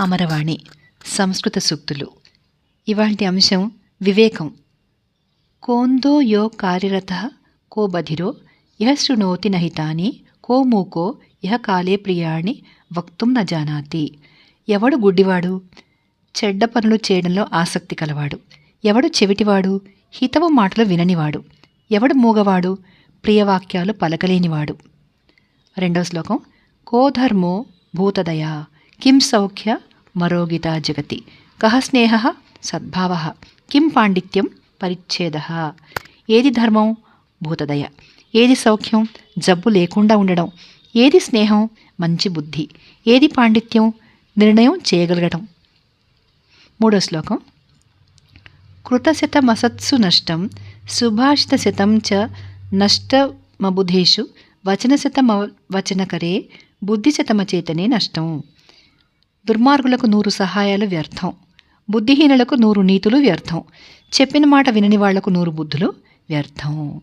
అమరవాణి సంస్కృత సూక్తులు. ఇవాంటి అంశం వివేకం. కోందో యో కార్యరత కో బధిరో ఇహ శృణోతి నహితాని కో మూకో ఇహ కాలే ప్రియాణి వక్తుం న ఎవడు గుడ్డివాడు? చెడ్డ పనులు చేయడంలో ఆసక్తి కలవాడు. ఎవడు చెవిటివాడు? హితవు మాటలు విననివాడు. ఎవడు మూగవాడు? ప్రియవాక్యాలు పలకలేనివాడు. రెండవ శ్లోకం కో ధర్మో భూతదయా. కిం సౌఖ్య మరో గీతా జగతి కహ స్నేహ సద్భావ కిం పాండిత్యం పరిచ్ఛేద ఏది ధర్మం భూతదయ ఏది సౌఖ్యం జబ్బు లేకుండా ఉండడం ఏది స్నేహం మంచి బుద్ధి ఏది పాండిత్యం నిర్ణయం చేయగలగటం మూడో శ్లోకం కృతశతమసత్సు నష్టం సుభాషితశతం చ నష్టమబుధేషు వచనశతమ వచనకరే బుద్ధిశతమచేతనే నష్టం దుర్మార్గులకు నూరు సహాయాలు వ్యర్థం. బుద్ధిహీనులకు నూరు నీతులు వ్యర్థం. చెప్పిన మాట వినని వాళ్ళకు నూరు బుద్ధులు వ్యర్థం.